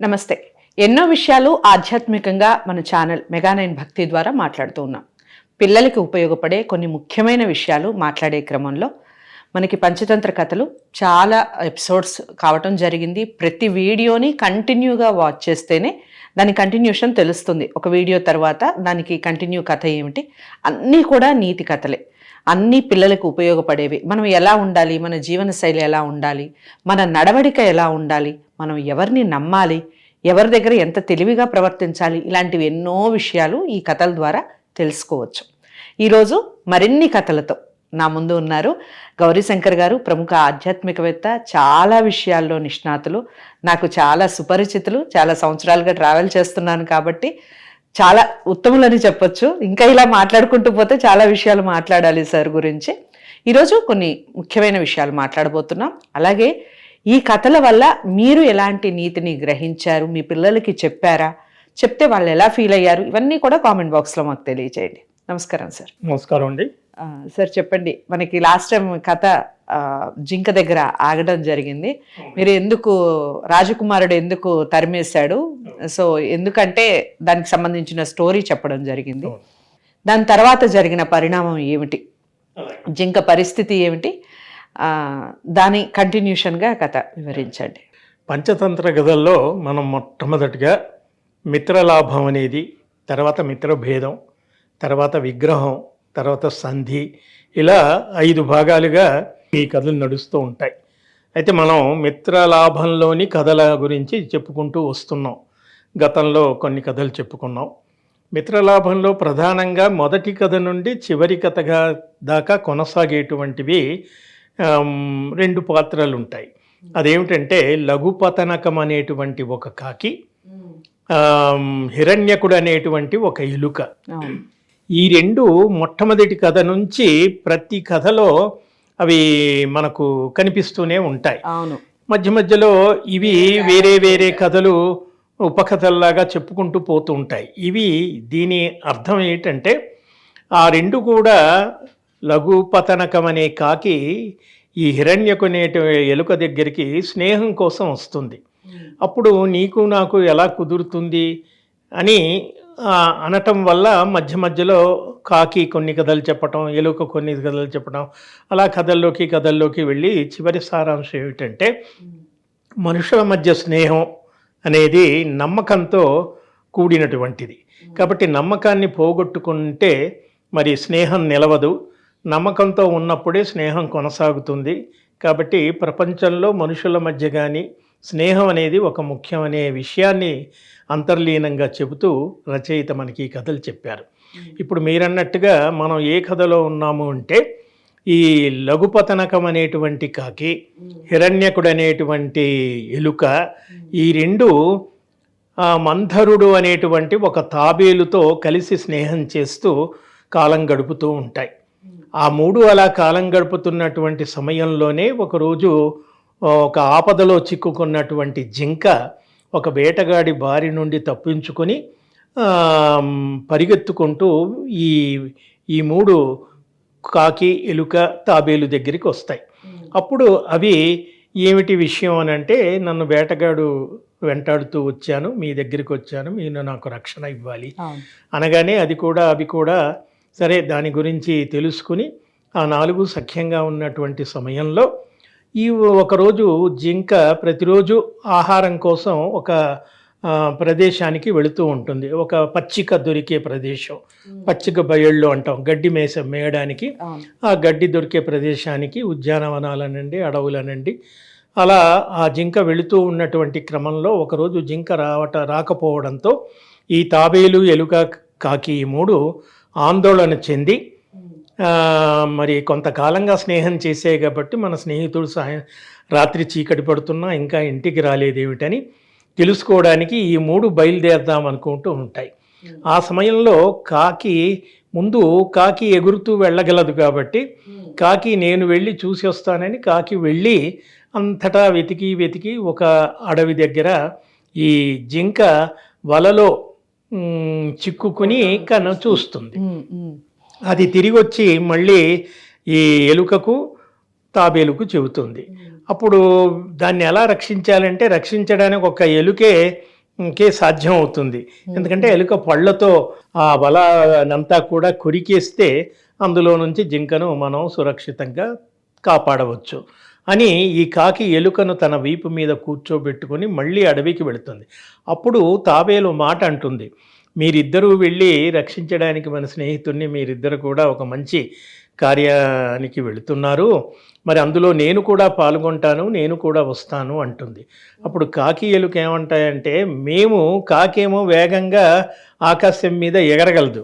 నమస్తే. ఎన్నో విషయాలు ఆధ్యాత్మికంగా మన ఛానల్ మెగానైన్ భక్తి ద్వారా మాట్లాడుతూ ఉన్నాం. పిల్లలకి ఉపయోగపడే కొన్ని ముఖ్యమైన విషయాలు మాట్లాడే క్రమంలో మనకి పంచతంత్ర కథలు చాలా ఎపిసోడ్స్ కావటం జరిగింది. ప్రతి వీడియోని కంటిన్యూగా వాచ్ చేస్తేనే దాని కంటిన్యూషన్ తెలుస్తుంది. ఒక వీడియో తర్వాత దానికి కంటిన్యూ కథ ఏమిటి? అన్నీ కూడా నీతి కథలే. అన్నీ పిల్లలకు ఉపయోగపడేవి. మనం ఎలా ఉండాలి? మన జీవన శైలి ఎలా ఉండాలి? మన నడవడిక ఎలా ఉండాలి? మనం ఎవరిని నమ్మాలి? ఎవరి దగ్గర ఎంత తెలివిగా ప్రవర్తించాలి? ఇలాంటివి ఎన్నో విషయాలు ఈ కథల ద్వారా తెలుసుకోవచ్చు. ఈరోజు మరిన్ని కథలతో నా ముందు ఉన్నారు గౌరీశంకర్ గారు ప్రముఖ ఆధ్యాత్మికవేత్త చాలా విషయాల్లో నిష్ణాతులు నాకు చాలా సుపరిచితులు చాలా సంవత్సరాలుగా ట్రావెల్ చేస్తున్నాను కాబట్టి చాలా ఉత్తములని చెప్పొచ్చు. ఇంకా ఇలా మాట్లాడుకుంటూ పోతే చాలా విషయాలు మాట్లాడాలి సార్ గురించి. ఈరోజు కొన్ని ముఖ్యమైన విషయాలు మాట్లాడబోతున్నాం. అలాగే ఈ కథల వల్ల మీరు ఎలాంటి నీతిని గ్రహించారు? మీ పిల్లలకి చెప్పారా? చెప్తే వాళ్ళు ఎలా ఫీల్ అయ్యారు? ఇవన్నీ కూడా కామెంట్ బాక్స్లో మాకు తెలియజేయండి నమస్కారం సార్. నమస్కారం అండి. సార్ చెప్పండి. మనకి లాస్ట్ టైం కథ జింక దగ్గర ఆగడం జరిగింది. మీరు ఎందుకు రాజకుమారుడు ఎందుకు తరిమేశాడు? సో ఎందుకంటే దానికి సంబంధించిన స్టోరీ చెప్పడం జరిగింది. దాని తర్వాత జరిగిన పరిణామం ఏమిటి? జింక పరిస్థితి ఏమిటి? దాని కంటిన్యూషన్గా కథ వివరించండి. పంచతంత్ర గదల్లో మనం మొట్టమొదటిగా మిత్రలాభం అనేది తర్వాత మిత్రభేదం తర్వాత విగ్రహం తర్వాత సంధి ఇలా ఐదు భాగాలుగా ఈ కథలు నడుస్తూ ఉంటాయి. అయితే మనం మిత్రలాభంలోని కథల గురించి చెప్పుకుంటూ వస్తున్నాం. గతంలో కొన్ని కథలు చెప్పుకున్నాం. మిత్రలాభంలో ప్రధానంగా మొదటి కథ నుండి చివరి కథగా దాకా కొనసాగేటువంటివి రెండు పాత్రలు ఉంటాయి అదేమిటంటే లఘుపతనకం అనేటువంటి ఒక కాకి హిరణ్యకుడు అనేటువంటి ఒక అవును. ఈ రెండు మొట్టమొదటి కథ నుంచి ప్రతి కథలో అవి మనకు కనిపిస్తూనే ఉంటాయి. మధ్య మధ్యలో ఇవి వేరే వేరే కథలు ఉపకథల్లాగా చెప్పుకుంటూ పోతూ ఉంటాయి ఇవి దీని అర్థం ఏంటంటే ఆ రెండు కూడా లఘుపతనకం అనే కాకి ఈ హిరణ్యకునేటి ఎలుక దగ్గరికి స్నేహం కోసం వస్తుంది. అప్పుడు నీకు నాకు ఎలా కుదురుతుంది అని అనటం వల్ల మధ్య మధ్యలో కాకి కొన్ని కథలు చెప్పటం ఎలుక కొన్ని కథలు చెప్పటం అలా కథల్లోకి కథల్లోకి వెళ్ళి చివరి సారాంశం ఏమిటంటే మనుషుల మధ్య స్నేహం అనేది నమ్మకంతో కూడినటువంటిది. కాబట్టి నమ్మకాన్ని పోగొట్టుకుంటే మరి స్నేహం నిలవదు. నమ్మకంతో ఉన్నప్పుడే స్నేహం కొనసాగుతుంది. కాబట్టి ప్రపంచంలో మనుషుల మధ్య కానీ స్నేహం అనేది ఒక ముఖ్యమనే విషయాన్ని అంతర్లీనంగా చెబుతూ రచయిత మనకి ఈ కథలు చెప్పారు. ఇప్పుడు మీరన్నట్టుగా మనం ఏ కథలో ఉన్నాము అంటే ఈ లఘుపతనకం అనేటువంటి కాకి హిరణ్యకుడు అనేటువంటి ఎలుక ఈ రెండు మంధరుడు మంథరుడు అనేటువంటి ఒక తాబేలుతో కలిసి స్నేహం చేస్తూ కాలం గడుపుతూ ఉంటాయి. ఆ మూడు అలా కాలం గడుపుతున్నటువంటి సమయంలోనే ఒకరోజు ఒక ఆపదలో చిక్కుకున్నటువంటి జింక ఒక వేటగాడి బారి నుండి తప్పించుకొని పరిగెత్తుకుంటూ ఈ ఈ మూడు కాకి ఎలుక తాబేలు దగ్గరికి వస్తాయి. అప్పుడు అవి ఏమిటి విషయం అని అంటే నన్ను వేటగాడు వెంటాడుతూ వచ్చాను మీ దగ్గరికి వచ్చాను మీరు నాకు రక్షణ ఇవ్వాలి. అనగానే అది కూడా అవి కూడా సరే దాని గురించి తెలుసుకుని ఆ నాలుగు సఖ్యంగా ఉన్నటువంటి సమయంలో ఈ ఒకరోజు జింక ప్రతిరోజు ఆహారం కోసం ఒక ప్రదేశానికి వెళుతూ ఉంటుంది. ఒక పచ్చిక దొరికే ప్రదేశం. పచ్చిక బయళ్ళు అంటాం. గడ్డి మేస మేయడానికి. ఆ గడ్డి దొరికే ప్రదేశానికి ఉద్యానవనాలనండి అడవులనండి. అలా ఆ జింక వెళుతూ ఉన్నటువంటి క్రమంలో ఒకరోజు జింక రావట రాకపోవడంతో ఈ తాబేలు ఎలుక కాకి ఈ మూడు ఆందోళన చెంది మరి కొంతకాలంగా స్నేహం చేసే కాబట్టి మన స్నేహితుడు సాయం రాత్రి చీకటి పడుతున్నా ఇంకా ఇంటికి రాలేదేమిటని తెలుసుకోవడానికి ఈ మూడు బయలుదేరదాం అనుకుంటూ ఉంటాయి ఆ సమయంలో కాకి ముందు కాకి ఎగురుతూ వెళ్ళగలదు కాబట్టి కాకి నేను వెళ్ళి చూసి వస్తానని కాకి వెళ్ళి అంతటా వెతికి వెతికి ఒక అడవి దగ్గర ఈ జింక వలలో చిక్కుకుని కను చూస్తుంది. అది తిరిగి వచ్చి మళ్ళీ ఈ ఎలుకకు తాబేలుకు చెబుతుంది. అప్పుడు దాన్ని ఎలా రక్షించాలంటే రక్షించడానికి ఒక ఎలుకే కే సాధ్యం అవుతుంది ఎందుకంటే ఎలుక పళ్ళతో ఆ బలానంతా కూడా కొరికేస్తే అందులో నుంచి జింకను మనం సురక్షితంగా కాపాడవచ్చు అని ఈ కాకి ఎలుకను తన వీపు మీద కూర్చోబెట్టుకొని మళ్ళీ అడవికి వెళుతుంది. అప్పుడు తాబేలు మాట అంటుంది మీరిద్దరూ వెళ్ళి రక్షించడానికి మన స్నేహితుడిని మీరిద్దరు కూడా ఒక మంచి కార్యానికి వెళుతున్నారు. మరి అందులో నేను కూడా పాల్గొంటాను నేను కూడా వస్తాను అంటుంది. అప్పుడు కాకి ఎలుక ఏమంటాయంటే మేము కాకేమో వేగంగా ఆకాశం మీద ఎగరగలదు.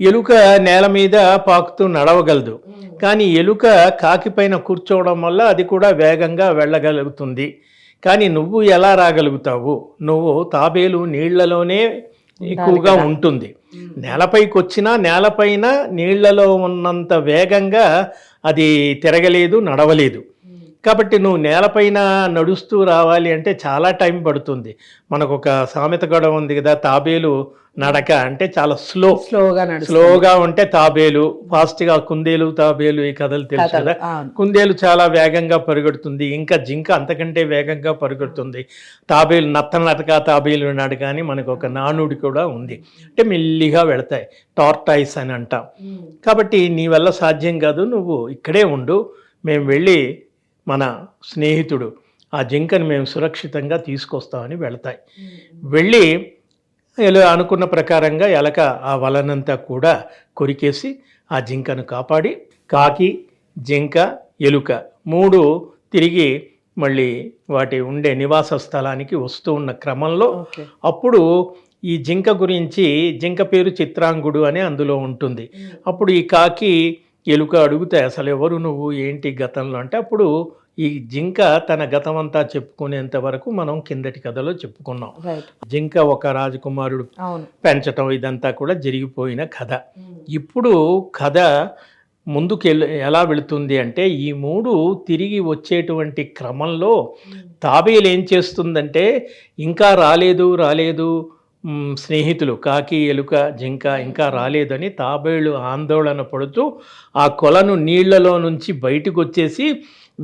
ఎలుక నేల మీద పాకుతూ నడవగలదు. కానీ ఎలుక కాకి పైన కూర్చోవడం వల్ల అది కూడా వేగంగా వెళ్ళగలుగుతుంది. కానీ నువ్వు ఎలా రాగలుగుతావు? నువ్వు తాబేలు నీళ్ళలోనే ఎక్కువగా ఉంటుంది. నేలపైకి వచ్చినా నేలపైన నీళ్ళలో ఉన్నంత వేగంగా అది తిరగలేదు నడవలేదు. కాబట్టి నువ్వు నేలపైన నడుస్తూ రావాలి అంటే చాలా టైం పడుతుంది. మనకు ఒక సామెత కూడా ఉంది కదా తాబేలు నడక అంటే చాలా స్లో స్లోగా స్లోగా ఉంటే తాబేలు ఫాస్ట్గా కుందేలు తాబేలు ఈ కథలు తెలుసు కదా. కుందేలు చాలా వేగంగా పరిగెడుతుంది ఇంకా జింక అంతకంటే వేగంగా పరిగెడుతుంది. తాబేలు నత్త నడక తాబేలు నడక అని మనకు ఒక నానుడి కూడా ఉంది. అంటే మెల్లిగా వెళతాయి. టార్టాయిస్ అని అంటాం. కాబట్టి నీ వల్ల సాధ్యం కాదు నువ్వు ఇక్కడే ఉండు. మేము వెళ్ళి మన స్నేహితుడు ఆ జింకని మేము సురక్షితంగా తీసుకొస్తామని వెళతాయి. వెళ్ళి ఇలా అనుకున్న ప్రకారంగా ఎలక ఆ వలనంతా కూడా కొరికేసి ఆ జింకను కాపాడి కాకి జింక ఎలుక మూడు తిరిగి మళ్ళీ వాటి ఉండే నివాస స్థలానికి వస్తూ ఉన్న క్రమంలో అప్పుడు ఈ జింక గురించి జింక పేరు చిత్రాంగుడు అని అందులో ఉంటుంది. అప్పుడు ఈ కాకి ఎలుక అడుగుతాయి అసలు ఎవరు నువ్వు? ఏంటి గతంలో? అంటే అప్పుడు ఈ జింక తన గతం అంతా చెప్పుకునేంత వరకు మనం కిందటి కథలో చెప్పుకున్నాం. జింక ఒక రాజకుమారుడు పెంచటం ఇదంతా కూడా జరిగిపోయిన కథ. ఇప్పుడు కథ ముందుకు ఎల్- ఎలా వెళుతుంది అంటే ఈ మూడు తిరిగి వచ్చేటువంటి క్రమంలో తాబేలు ఏం చేస్తుందంటే ఇంకా రాలేదు రాలేదు స్నేహితులు కాకి ఎలుక జింక ఇంకా రాలేదని తాబేళ్ళు ఆందోళన పడుతూ ఆ కొలను నీళ్ళలో నుంచి బయటకు వచ్చేసి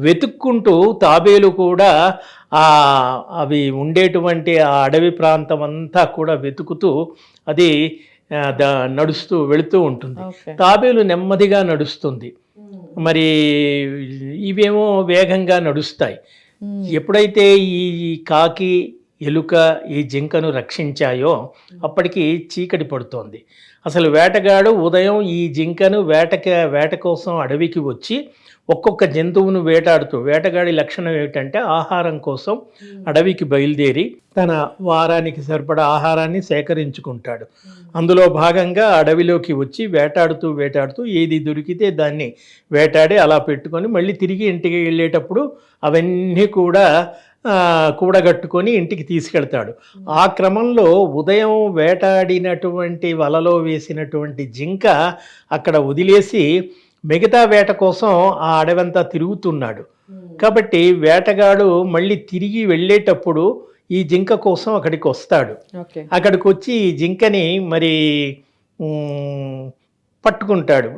వెతుక్కుంటూ తాబేలు కూడా ఆ అవి ఉండేటువంటి ఆ అడవి ప్రాంతం అంతా కూడా వెతుకుతూ అది నడుస్తూ వెళుతూ ఉంటుంది. తాబేలు నెమ్మదిగా నడుస్తుంది. మరి ఇవేమో వేగంగా నడుస్తాయి. ఎప్పుడైతే ఈ కాకి ఎలుక ఈ జింకను రక్షించాయో అప్పటికి చీకటి పడుతోంది. అసలు వేటగాడు ఉదయం ఈ జింకను వేటక వేట కోసం అడవికి వచ్చి ఒక్కొక్క జంతువును వేటాడుతూ వేటగాడి లక్షణం ఏమిటంటే ఆహారం కోసం అడవికి బయలుదేరి తన వారానికి సరిపడా ఆహారాన్ని సేకరించుకుంటాడు. అందులో భాగంగా అడవిలోకి వచ్చి వేటాడుతూ వేటాడుతూ ఏది దొరికితే దాన్ని వేటాడి అలా పెట్టుకొని మళ్ళీ తిరిగి ఇంటికి వెళ్ళేటప్పుడు అవన్నీ కూడా కూడగట్టుకొని ఇంటికి తీసుకెళ్తాడు. ఆ క్రమంలో ఉదయం వేటాడినటువంటి వలలో వేసినటువంటి జింక అక్కడ వదిలేసి మిగతా వేట కోసం ఆ అడవంతా తిరుగుతున్నాడు. కాబట్టి వేటగాడు మళ్ళీ తిరిగి వెళ్ళేటప్పుడు ఈ జింక కోసం అక్కడికి వస్తాడు. అక్కడికి వచ్చి ఈ జింకని మరి పట్టుకుంటాడు.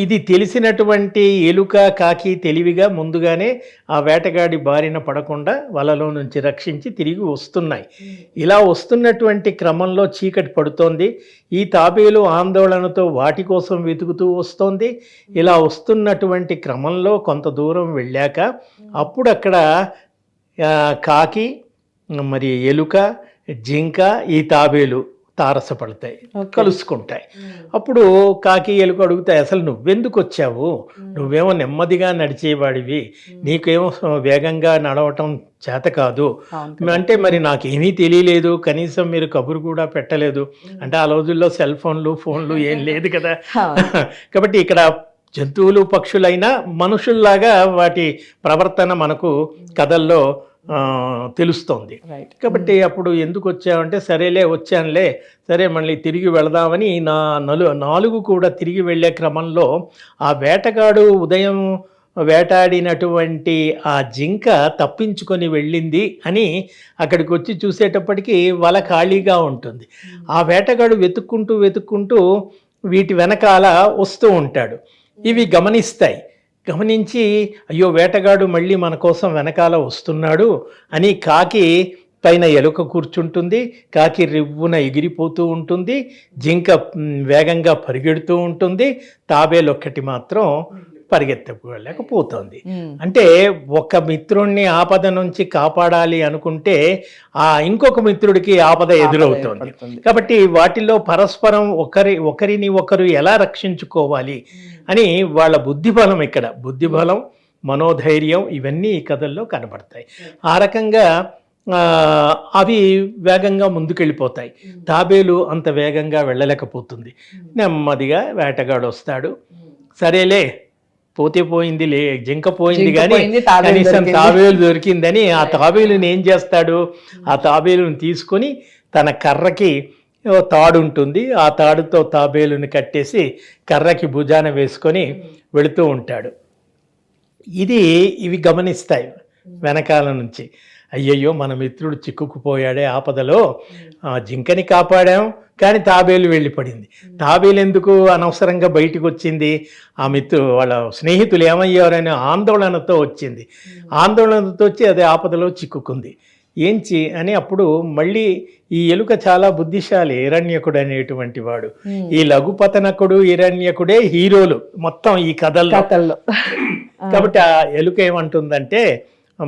ఇది తెలిసినటువంటి ఎలుక కాకి తెలివిగా ముందుగానే ఆ వేటగాడి బారిన పడకుండా వలలో నుంచి రక్షించి తిరిగి వస్తున్నాయి. ఇలా వస్తున్నటువంటి క్రమంలో చీకటి పడుతోంది. ఈ తాబేలు ఆందోళనతో వాటి కోసం వెతుకుతూ వస్తోంది. ఇలా వస్తున్నటువంటి క్రమంలో కొంత దూరం వెళ్ళాక అప్పుడు అక్కడ కాకి మరి ఎలుక జింక ఈ తాబేలు తారసపడతాయి. కలుసుకుంటాయి. అప్పుడు కాకి ఎలుక అడుగుతాయి అసలు నువ్వెందుకు వచ్చావు? నువ్వేమో నెమ్మదిగా నడిచేవాడివి. నీకేమో వేగంగా నడవటం చేత కాదు. అంటే మరి నాకేమీ తెలియలేదు కనీసం మీరు కబురు కూడా పెట్టలేదు. అంటే ఆ రోజుల్లో సెల్ ఫోన్లు ఫోన్లు ఏం లేదు కదా. కాబట్టి ఇక్కడ జంతువులు పక్షులైనా మనుషుల్లాగా వాటి ప్రవర్తన మనకు కథల్లో తెలుస్తోంది. కాబట్టి అప్పుడు ఎందుకు వచ్చావంటే సరేలే వచ్చానులే సరే మళ్ళీ తిరిగి వెళదామని నా నలు నాలుగు కూడా తిరిగి వెళ్ళే క్రమంలో ఆ వేటగాడు ఉదయం వేటాడినటువంటి ఆ జింక తప్పించుకొని వెళ్ళింది అని అక్కడికి వచ్చి చూసేటప్పటికి వల ఖాళీగా ఉంటుంది. ఆ వేటగాడు వెతుక్కుంటూ వెతుక్కుంటూ వీటి వెనకాల వస్తూ ఉంటాడు. ఇవి గమనిస్తాయి. గమనించి అయ్యో వేటగాడు మళ్ళీ మన కోసం వెనకాల వస్తున్నాడు అని కాకి పైన ఎలుక కూర్చుంటుంది. కాకి రివ్వున ఎగిరిపోతూ ఉంటుంది. జింక వేగంగా పరిగెడుతూ ఉంటుంది. తాబేలు ఒక్కటి మాత్రం పరిగెత్తలేకపోతుంది. అంటే ఒక మిత్రుణ్ణి ఆపద నుంచి కాపాడాలి అనుకుంటే ఆ ఇంకొక మిత్రుడికి ఆపద ఎదురవుతోంది. కాబట్టి వాటిల్లో పరస్పరం ఒకరి ఒకరిని ఒకరు ఎలా రక్షించుకోవాలి అని వాళ్ళ బుద్ధిబలం ఇక్కడ. బుద్ధిబలం మనోధైర్యం ఇవన్నీ ఈ కథల్లో కనబడతాయి. ఆ రకంగా అవి వేగంగా ముందుకెళ్ళిపోతాయి. తాబేలు అంత వేగంగా వెళ్ళలేకపోతుంది. నెమ్మదిగా వేటగాడు వస్తాడు సరేలే పోతే పోయింది లే జింక పోయింది కానీ కనీసం. తాబేలు దొరికిందని ఆ తాబేలుని ఏం చేస్తాడు? ఆ తాబేలుని తీసుకొని తన కర్రకి తాడు ఉంటుంది. ఆ తాడుతో తాబేలుని కట్టేసి కర్రకి భుజాన వేసుకొని వెళుతూ ఉంటాడు. ఇది ఇవి గమనిస్తాయి వెనకాల నుంచి. అయ్యయ్యో మన మిత్రుడు చిక్కుకుపోయాడే ఆపదలో ఆ జింకని కాపాడాం కానీ తాబేలు వెళ్ళి పడింది తాబేలు ఎందుకు అనవసరంగా బయటకు వచ్చింది? ఆ మిత్రు వాళ్ళ స్నేహితులు ఏమయ్యారనే ఆందోళనతో వచ్చింది. ఆందోళనతో వచ్చి అదే ఆపదలో చిక్కుకుంది. ఏంచి అని అప్పుడు మళ్ళీ ఈ ఎలుక చాలా బుద్ధిశాలి హిరణ్యకుడు అనేటువంటి వాడు. ఈ లఘుపతనకుడు హిరణ్యకుడే హీరోలు మొత్తం ఈ కథల్లో. కాబట్టి ఆ ఎలుక ఏమంటుందంటే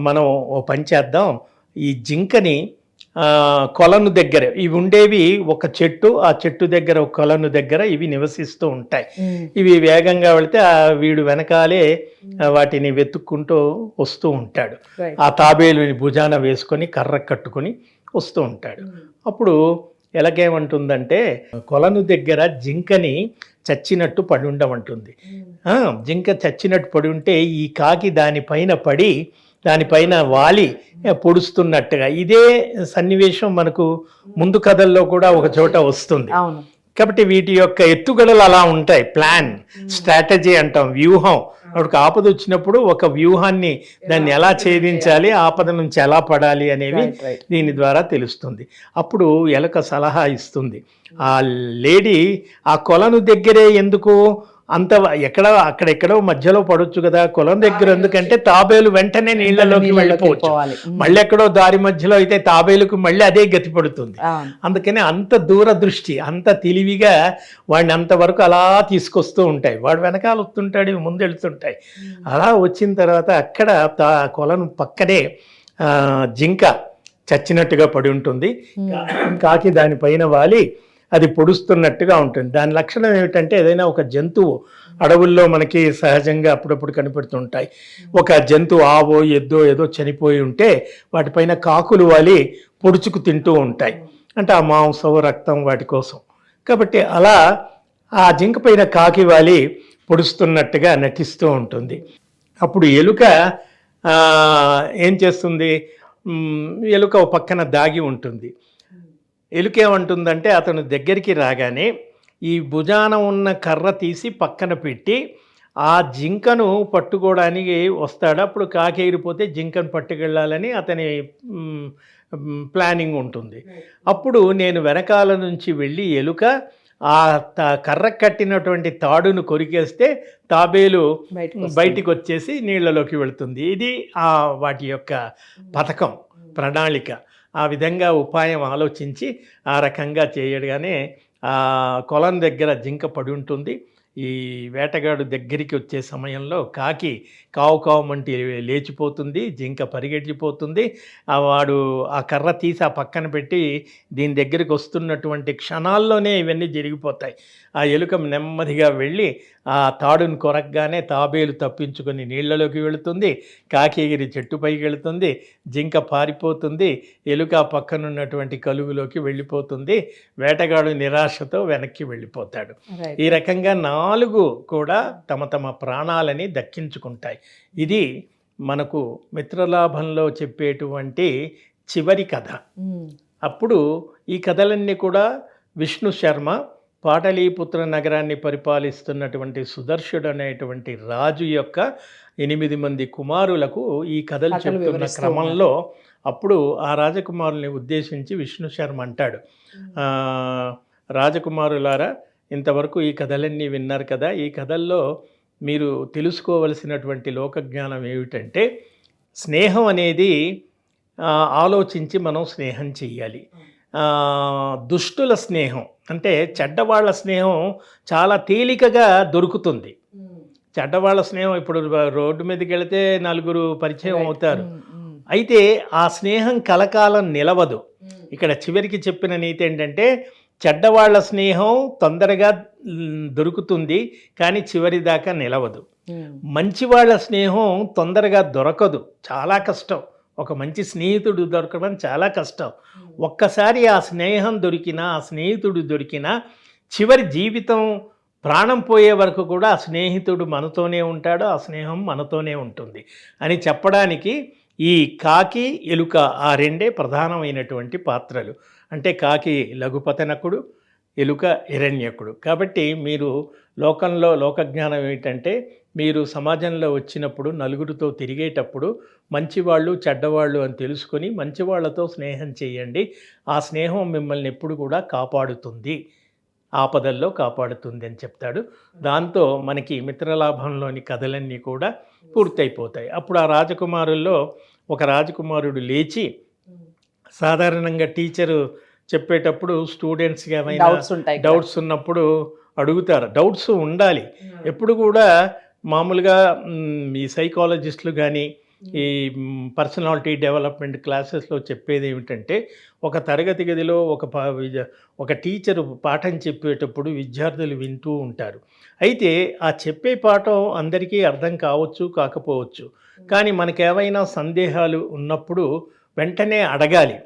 మనం ఓ పని చేద్దాం. ఈ జింకని కొలను దగ్గర ఇవి ఉండేవి ఒక చెట్టు ఆ చెట్టు దగ్గర ఒక కొలను దగ్గర ఇవి నివసిస్తూ ఉంటాయి. ఇవి వేగంగా వెళితే ఆ వీడు వెనకాలే వాటిని వెతుక్కుంటూ వస్తూ ఉంటాడు. ఆ తాబేలుని భుజాన వేసుకొని కర్ర కట్టుకొని వస్తూ ఉంటాడు. అప్పుడు ఎలాగేమంటుందంటే కొలను దగ్గర జింకని చచ్చినట్టు పడి ఉండమంటుంది. జింక చచ్చినట్టు పడి ఉంటే ఈ కాకి దానిపైన పడి దానిపైన వాలి పొడుస్తున్నట్టుగా. ఇదే సన్నివేశం మనకు ముందు కథల్లో కూడా ఒక చోట వస్తుంది. కాబట్టి వీటి యొక్క ఎత్తుగడలు అలా ఉంటాయి. ప్లాన్ స్ట్రాటజీ అంటాం. వ్యూహం. అప్పుడు ఆపద వచ్చినప్పుడు ఒక వ్యూహాన్ని దాన్ని ఎలా ఛేదించాలి ఆపద నుంచి ఎలా పడాలి అనేవి. దీని ద్వారా తెలుస్తుంది. అప్పుడు ఎలక సలహా ఇస్తుంది. ఆ లేడీ ఆ కొలను దగ్గరే ఎందుకు అంత ఎక్కడ అక్కడెక్కడో మధ్యలో పడొచ్చు కదా కొలం దగ్గర. ఎందుకంటే తాబేలు వెంటనే నీళ్ళలోకి వెళ్ళిపోవచ్చు. మళ్ళీ ఎక్కడో దారి మధ్యలో అయితే తాబేలుకు మళ్ళీ అదే గతి పడుతుంది. అందుకని అంత దూరదృష్టి అంత తెలివిగా వాడిని అంతవరకు అలా తీసుకొస్తూ ఉంటాయి. వాడు వెనకాల వస్తుంటాడు ముందు వెళ్తుంటాయి. అలా వచ్చిన తర్వాత అక్కడ తా కొలను పక్కనే జింక చచ్చినట్టుగా పడి ఉంటుంది. కాకి దానిపైన వాలి. అది పొడుస్తున్నట్టుగా ఉంటుంది. దాని లక్షణం ఏమిటంటే ఏదైనా ఒక జంతువు అడవుల్లో మనకి సహజంగా అప్పుడప్పుడు కనిపెడుతుంటాయి. ఒక జంతువు ఆవో ఎద్దో ఏదో చనిపోయి ఉంటే వాటిపైన కాకులు వాలి పొడుచుకు తింటూ ఉంటాయి. అంటే ఆ మాంసం రక్తం వాటి కోసం. కాబట్టి అలా ఆ జింక పైన కాకి వాలి పొడుస్తున్నట్టుగా నటిస్తూ ఉంటుంది. అప్పుడు ఎలుక ఏం చేస్తుంది? ఎలుక ఒక పక్కన దాగి ఉంటుంది. ఎలుక ఏమంటుందంటే అతను దగ్గరికి రాగానే ఈ భుజాన ఉన్న కర్ర తీసి పక్కన పెట్టి ఆ జింకను పట్టుకోవడానికి వస్తాడు. అప్పుడు కాకి ఎగిరిపోతే జింకను పట్టుకెళ్ళాలని అతని ప్లానింగ్ ఉంటుంది. అప్పుడు నేను వెనకాల నుంచి వెళ్ళి ఎలుక ఆ త- కర్ర కట్టినటువంటి తాడును కొరికేస్తే తాబేలు బయటకు వచ్చేసి నీళ్ళలోకి వెళుతుంది. ఇది ఆ వాటి యొక్క పథకం ప్రణాళిక. ఆ విధంగా ఉపాయం ఆలోచించి ఆ రకంగా చేయగానే ఆ కొలం దగ్గర జింక పడి ఉంటుంది. ఈ వేటగాడు దగ్గరికి వచ్చే సమయంలో కాకి కావు కావుమంటి లేచిపోతుంది జింక పరిగెట్టిపోతుంది వాడు ఆ కర్ర తీసి ఆ పక్కన పెట్టి దీని దగ్గరికి వస్తున్నటువంటి క్షణాల్లోనే ఇవన్నీ జరిగిపోతాయి. ఆ ఎలుక నెమ్మదిగా వెళ్ళి ఆ తాడును కొరకగానే తాబేలు తప్పించుకొని నీళ్ళలోకి వెళుతుంది. కాకి ఎగిరి చెట్టుపైకి వెళుతుంది. జింక పారిపోతుంది. ఎలుక పక్కనున్నటువంటి కలుగులోకి వెళ్ళిపోతుంది. వేటగాడు నిరాశతో వెనక్కి వెళ్ళిపోతాడు. ఈ రకంగా నాలుగు కూడా తమ తమ ప్రాణాలని దక్కించుకుంటాయి. ఇది మనకు మిత్రలాభంలో చెప్పేటువంటి చివరి కథ. ఉమ్. అప్పుడు ఈ కథలన్నీ కూడా విష్ణు శర్మ పాటలీపుత్ర నగరాన్ని పరిపాలిస్తున్నటువంటి సుదర్శుడు అనేటువంటి రాజు యొక్క ఎనిమిది మంది కుమారులకు ఈ కథలు చెప్తున్న క్రమంలో అప్పుడు ఆ రాజకుమారుల్ని ఉద్దేశించి విష్ణు శర్మ అంటాడు. రాజకుమారులారా ఇంతవరకు ఈ కథలన్నీ విన్నారు కదా. ఈ కథల్లో మీరు తెలుసుకోవలసినటువంటి లోకజ్ఞానం ఏమిటంటే స్నేహం అనేది ఆలోచించి మనం స్నేహం చెయ్యాలి. దుష్టుల స్నేహం. అంటే చెడ్డవాళ్ళ స్నేహం చాలా తేలికగా దొరుకుతుంది. చెడ్డవాళ్ళ స్నేహం ఇప్పుడు రోడ్డు మీదకి వెళితే నలుగురు పరిచయం అవుతారు. అయితే ఆ స్నేహం కలకాలం నిలవదు. ఇక్కడ చివరికి చెప్పిన నీతి ఏంటంటే చెడ్డవాళ్ళ స్నేహం తొందరగా దొరుకుతుంది కానీ చివరి దాకా నిలవదు. మంచి వాళ్ళ స్నేహం తొందరగా దొరకదు. చాలా కష్టం. ఒక మంచి స్నేహితుడు దొరకడం చాలా కష్టం. ఒక్కసారి ఆ స్నేహం దొరికినా ఆ స్నేహితుడు దొరికినా చివరి జీవితం ప్రాణం పోయే వరకు కూడా ఆ స్నేహితుడు మనతోనే ఉంటాడు ఆ స్నేహం మనతోనే ఉంటుంది అని చెప్పడానికి ఈ కాకి ఎలుక ఆ రెండే ప్రధానమైనటువంటి పాత్రలు. అంటే కాకి లఘుపతనకుడు ఎలుక హిరణ్యకుడు. కాబట్టి మీరు లోకంలో లోకజ్ఞానం ఏమిటంటే మీరు సమాజంలో వచ్చినప్పుడు నలుగురితో తిరిగేటప్పుడు మంచివాళ్ళు చెడ్డవాళ్ళు అని తెలుసుకొని మంచివాళ్ళతో స్నేహం చేయండి. ఆ స్నేహం మిమ్మల్ని ఎప్పుడు కూడా కాపాడుతుంది. ఆపదల్లో కాపాడుతుంది అని చెప్తాడు. దాంతో మనకి మిత్రలాభంలోని కథలన్నీ కూడా పూర్తయిపోతాయి. అప్పుడు ఆ రాజకుమారుల్లో ఒక రాజకుమారుడు లేచి సాధారణంగా టీచరు చెప్పేటప్పుడు స్టూడెంట్స్కి ఏమైనా డౌట్స్ ఉంటాయి కదా. డౌట్స్ ఉన్నప్పుడు అడుగుతారు. డౌట్స్ ఉండాలి. ఎప్పుడు కూడా మామూలుగా ఈ సైకాలజిస్టులు కానీ ఈ పర్సనాలిటీ డెవలప్మెంట్ క్లాసెస్లో చెప్పేది ఏమిటంటే ఒక తరగతి గదిలో ఒక ఒక టీచరు పాఠం చెప్పేటప్పుడు విద్యార్థులు వింటూ ఉంటారు. అయితే ఆ చెప్పే పాఠం అందరికీ అర్థం కావచ్చు కాకపోవచ్చు. కానీ మనకేమైనా సందేహాలు ఉన్నప్పుడు వెంటనే అడగాలి.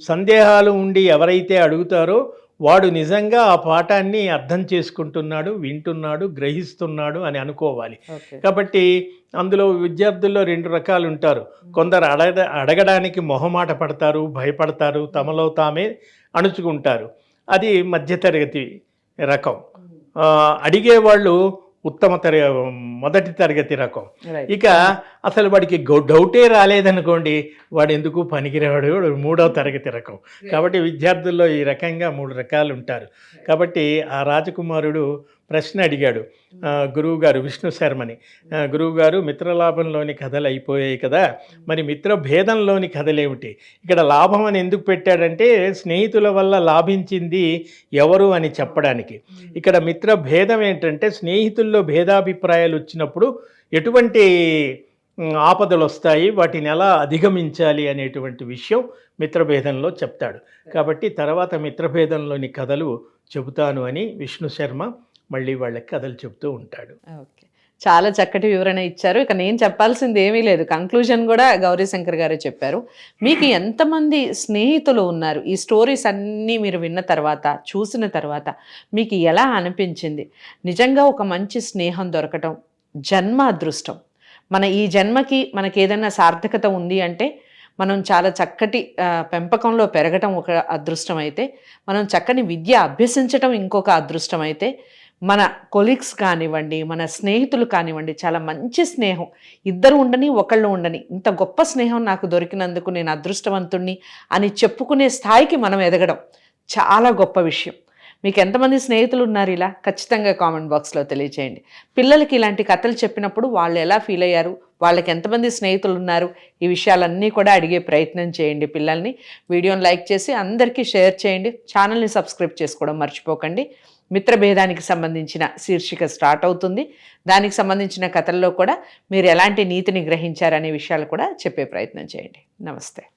సందేహాలు ఉండి ఎవరైతే అడుగుతారో వాడు నిజంగా ఆ పాఠాన్ని అర్థం చేసుకుంటున్నాడు వింటున్నాడు గ్రహిస్తున్నాడు అని అనుకోవాలి. కాబట్టి అందులో విద్యార్థుల్లో రెండు రకాలు ఉంటారు కొందరు అడగ అడగడానికి మొహమాట పడతారు భయపడతారు తమలో తామే అణుచుకుంటారు. అది మధ్యతరగతి రకం. అడిగేవాళ్ళు ఉత్తమ తర మొదటి తరగతి రకం. ఇక అసలు వాడికి గౌ- డౌటే రాలేదనుకోండి వాడు ఎందుకు పనికిరాడు మూడవ తరగతి రకం. కాబట్టి విద్యార్థుల్లో ఈ రకంగా మూడు రకాలు ఉంటారు కాబట్టి ఆ రాజకుమారుడు ప్రశ్న అడిగాడు. ఆ, గురువుగారు విష్ణు శర్మని. ఆ, గురువుగారు మిత్రలాభంలోని కథలు అయిపోయాయి కదా మరి మిత్ర భేదంలోని కథలేమిటి? ఇక్కడ లాభం అని ఎందుకు పెట్టాడంటే స్నేహితుల వల్ల లాభించింది ఎవరు అని చెప్పడానికి. ఇక్కడ మిత్ర భేదం ఏంటంటే స్నేహితుల్లో భేదాభిప్రాయాలు వచ్చినప్పుడు ఎటువంటి ఆపదలు వస్తాయి వాటిని ఎలా అధిగమించాలి అనేటువంటి విషయం మిత్రభేదంలో చెప్తాడు. కాబట్టి తర్వాత మిత్రభేదంలోని కథలు చెబుతాను అని విష్ణు శర్మ మళ్ళీ వాళ్ళకి కథలు చెబుతూ ఉంటాడు. ఓకే. చాలా చక్కటి వివరణ ఇచ్చారు. ఇక నేను చెప్పాల్సింది ఏమీ లేదు. కంక్లూజన్ కూడా గౌరీశంకర్ గారే చెప్పారు. మీకు ఎంతమంది స్నేహితులు ఉన్నారు? ఈ స్టోరీస్ అన్నీ మీరు విన్న తర్వాత చూసిన తర్వాత మీకు ఎలా అనిపించింది? నిజంగా ఒక మంచి స్నేహం దొరకటం జన్మ అదృష్టం మన ఈ జన్మకి మనకి ఏదైనా సార్థకత ఉంది అంటే మనం చాలా చక్కటి పెంపకంలో పెరగటం ఒక అదృష్టం అయితే మనం చక్కని విద్య అభ్యసించటం ఇంకొక అదృష్టం అయితే మన కొలీగ్స్ కానివ్వండి మన స్నేహితులు కానివ్వండి చాలా మంచి స్నేహం. ఇద్దరు ఉండని ఒకళ్ళు ఉండని ఇంత గొప్ప స్నేహం నాకు దొరికినందుకు నేను అదృష్టవంతుణ్ణి అని చెప్పుకునే స్థాయికి మనం ఎదగడం చాలా గొప్ప విషయం. మీకు ఎంతమంది స్నేహితులు ఉన్నారు ఇలా? ఖచ్చితంగా కామెంట్ బాక్స్లో తెలియచేయండి. పిల్లలకి ఇలాంటి కథలు చెప్పినప్పుడు వాళ్ళు ఎలా ఫీల్ అయ్యారు? వాళ్ళకి ఎంతమంది స్నేహితులు ఉన్నారు ఈ విషయాలన్నీ కూడా అడిగే ప్రయత్నం చేయండి పిల్లల్ని. వీడియోని లైక్ చేసి అందరికీ షేర్ చేయండి. ఛానల్ని సబ్స్క్రైబ్ చేసుకోవడం మర్చిపోకండి. మిత్రభేదానికి సంబంధించిన శీర్షిక స్టార్ట్ అవుతుంది. దానికి సంబంధించిన కథల్లో కూడా మీరు ఎలాంటి నీతిని గ్రహించారనే విషయాలు కూడా చెప్పే ప్రయత్నం చేయండి. నమస్తే.